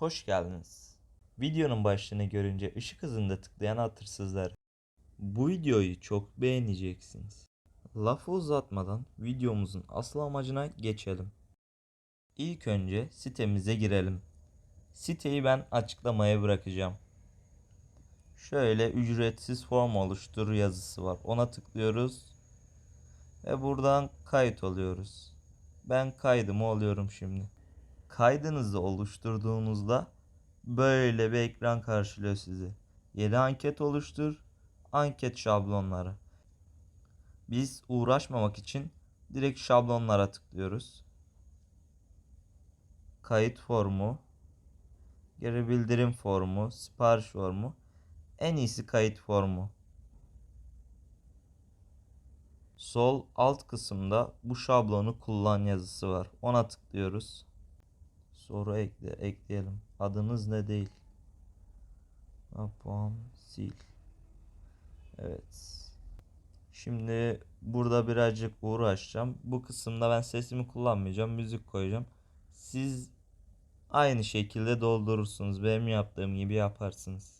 Hoş geldiniz. Videonun başlığını görünce ışık hızında tıklayan hatırsızlar. Bu videoyu çok beğeneceksiniz. Lafı uzatmadan videomuzun asıl amacına geçelim. İlk önce sitemize girelim. Siteyi ben açıklamaya bırakacağım. Şöyle ücretsiz form oluştur yazısı var. Ona tıklıyoruz. Ve buradan kayıt oluyoruz. Ben kaydımı oluyorum şimdi. Kaydınızı oluşturduğunuzda böyle bir ekran karşılıyor sizi. Yeni anket oluştur. Anket şablonları. Biz uğraşmamak için direkt şablonlara tıklıyoruz. Kayıt formu, geri bildirim formu, sipariş formu. En iyisi kayıt formu. Sol alt kısımda bu şablonu kullan yazısı var. Ona tıklıyoruz. Soru ekle, ekleyelim. Adınız ne değil? Puan sil. Evet. Şimdi burada birazcık uğraşacağım. Bu kısımda ben sesimi kullanmayacağım. Müzik koyacağım. Siz aynı şekilde doldurursunuz. Benim yaptığım gibi yaparsınız.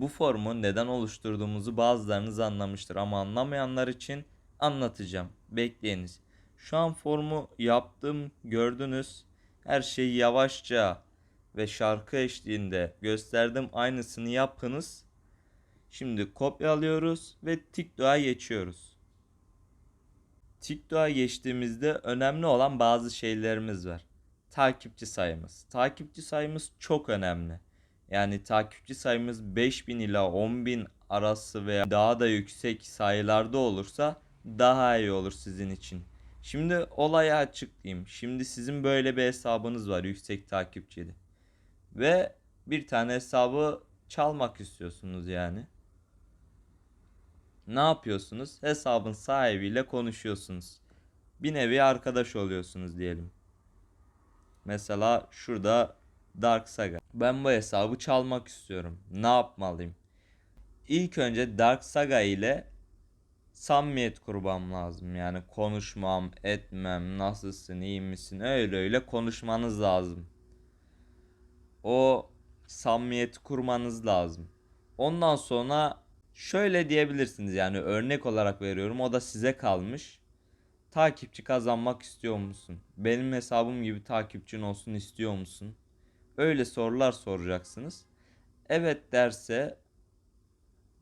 Bu formu neden oluşturduğumuzu bazılarınız anlamıştır ama anlamayanlar için anlatacağım. Bekleyiniz. Şu an formu yaptım, gördünüz. Her şeyi yavaşça ve şarkı eşliğinde gösterdim. Aynısını yapınız. Şimdi kopyalıyoruz ve TikTok'a geçiyoruz. TikTok'a geçtiğimizde önemli olan bazı şeylerimiz var. Takipçi sayımız. Takipçi sayımız çok önemli. Yani takipçi sayımız 5000 ila 10.000 arası veya daha da yüksek sayılarda olursa daha iyi olur sizin için. Şimdi olayı açıklayayım. Şimdi sizin böyle bir hesabınız var yüksek takipçili. Ve bir tane hesabı çalmak istiyorsunuz yani. Ne yapıyorsunuz? Hesabın sahibiyle konuşuyorsunuz. Bir nevi arkadaş oluyorsunuz diyelim. Mesela şurada Dark Saga. Ben bu hesabı çalmak istiyorum. Ne yapmalıyım? İlk önce Dark Saga ile samimiyet kurmam lazım. Yani konuşmam, etmem, nasılsın, iyi misin öyle öyle konuşmanız lazım. O samimiyet kurmanız lazım. Ondan sonra şöyle diyebilirsiniz yani örnek olarak veriyorum o da size kalmış. Takipçi kazanmak istiyor musun? Benim hesabım gibi takipçin olsun istiyor musun? Öyle sorular soracaksınız. Evet derse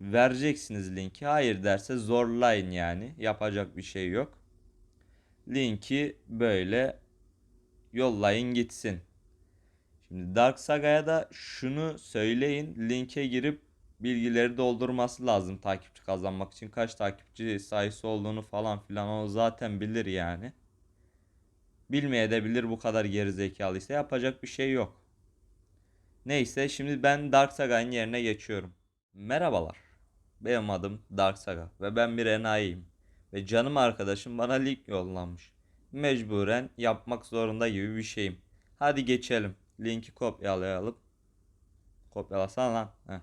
vereceksiniz linki. Hayır derse zorlayın yani. Yapacak bir şey yok. Linki böyle yollayın gitsin. Şimdi Dark Saga'ya da şunu söyleyin. Linke girip bilgileri doldurması lazım takipçi kazanmak için. Kaç takipçi sayısı olduğunu falan filan o zaten bilir yani. Bilmeye de bilir bu kadar gerizekalıysa yapacak bir şey yok. Neyse şimdi ben Dark Saga'nın yerine geçiyorum. Merhabalar. Benim adım Dark Saga ve ben bir enayiyim. Ve canım arkadaşım bana link yollamış. Mecburen yapmak zorunda gibi bir şeyim. Hadi geçelim. Linki kopyalayalım. Kopyalasana lan. Heh.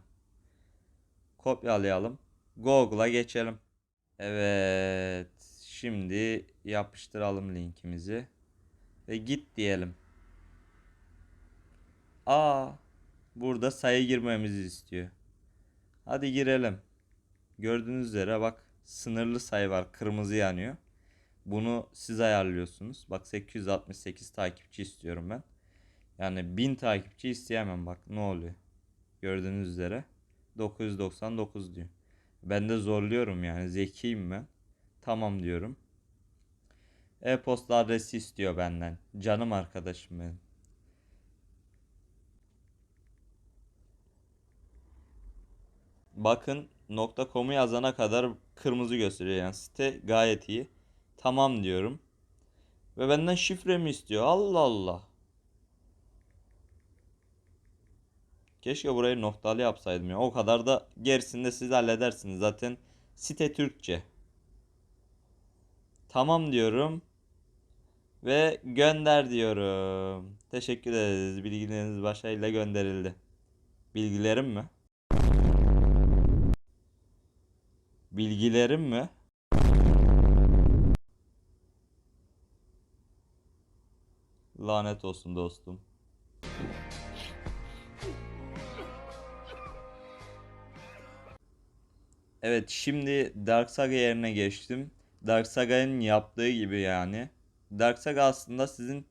Kopyalayalım. Google'a geçelim. Evet. Şimdi yapıştıralım linkimizi. Ve git diyelim. Aa, burada sayı girmemizi istiyor. Hadi girelim. Gördüğünüz üzere bak sınırlı sayı var. Kırmızı yanıyor. Bunu siz ayarlıyorsunuz. Bak 868 takipçi istiyorum ben. Yani 1000 takipçi isteyemem bak ne oluyor. Gördüğünüz üzere 999 diyor. Ben de zorluyorum yani zekiyim ben. Tamam diyorum. E-posta adresi istiyor benden. Canım arkadaşım benim. Bakın .com'u yazana kadar kırmızı gösteriyor yani site gayet iyi. Tamam diyorum. Ve benden şifremi istiyor. Allah Allah. Keşke burayı noktalı yapsaydım ya. O kadar da gerisini de siz halledersiniz. Zaten site Türkçe. Tamam diyorum. Ve gönder diyorum. Teşekkür ederiz. Bilgileriniz başarıyla gönderildi. Bilgilerim mi? Bilgilerim mi? Lanet olsun dostum. Evet şimdi Dark Saga yerine geçtim. Dark Saga'nın yaptığı gibi yani. Dark Saga aslında sizin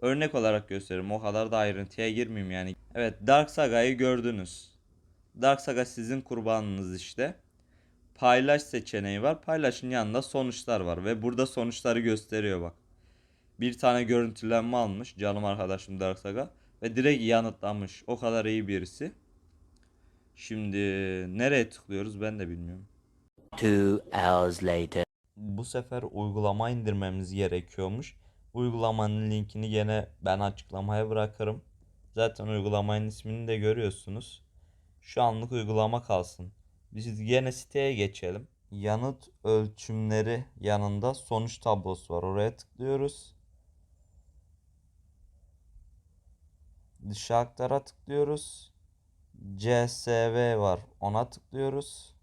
örnek olarak gösteriyorum. O kadar da ayrıntıya girmeyeyim yani. Evet Dark Saga'yı gördünüz. Dark Saga sizin kurbanınız işte. Paylaş seçeneği var. Paylaşın yanında sonuçlar var ve burada sonuçları gösteriyor bak. Bir tane görüntülenme almış canım arkadaşım Dark Saga ve direkt yanıtlamış. O kadar iyi birisi. Şimdi nereye tıklıyoruz ben de bilmiyorum. Two hours later. bu sefer uygulama indirmemiz gerekiyormuş. Uygulamanın linkini gene ben açıklamaya bırakırım. Zaten uygulamanın ismini de görüyorsunuz. Şu anlık uygulama kalsın. Biz gene siteye geçelim. Yanıt ölçümleri yanında sonuç tablosu var. Oraya tıklıyoruz. Dışa aktara tıklıyoruz. CSV var. Ona tıklıyoruz.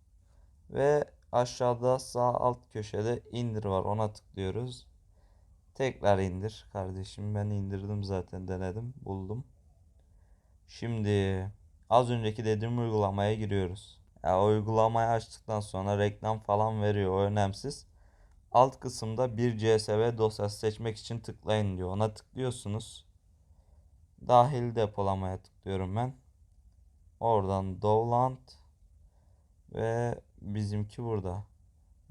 Ve aşağıda sağ alt köşede indir var. Ona tıklıyoruz. Tekrar indir kardeşim. Ben indirdim zaten denedim. Buldum. Şimdi az önceki dediğim uygulamaya giriyoruz. Ya uygulamayı açtıktan sonra reklam falan veriyor. O önemsiz. Alt kısımda bir CSV dosyası seçmek için tıklayın diyor. Ona tıklıyorsunuz. Dahil depolamaya tıklıyorum ben. Oradan Dowland ve bizimki burada.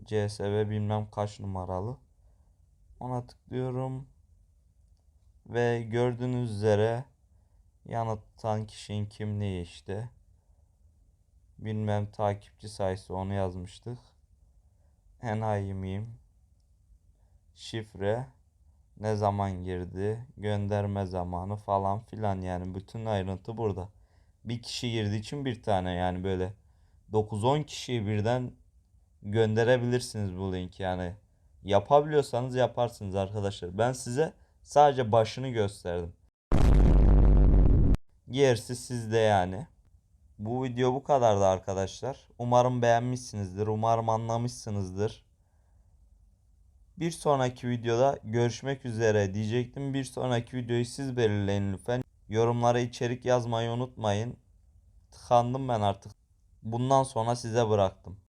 CSV bilmem kaç numaralı. Ona tıklıyorum. Ve gördüğünüz üzere yanıtan kişinin kimliği işte. Bilmem takipçi sayısı onu yazmıştık. Enayi miyim? Şifre ne zaman girdi, gönderme zamanı falan filan yani bütün ayrıntı burada. Bir kişi girdiği için bir tane yani böyle 9-10 kişiyi birden gönderebilirsiniz bu linki yani. Yapabiliyorsanız yaparsınız arkadaşlar. Ben size sadece başını gösterdim. Gerisi sizde yani. Bu video bu kadardı arkadaşlar. Umarım beğenmişsinizdir. Umarım anlamışsınızdır. Bir sonraki videoda görüşmek üzere diyecektim. Bir sonraki videoyu siz belirleyin lütfen. Yorumlara içerik yazmayı unutmayın. Tıkandım ben artık. Bundan sonra size bıraktım.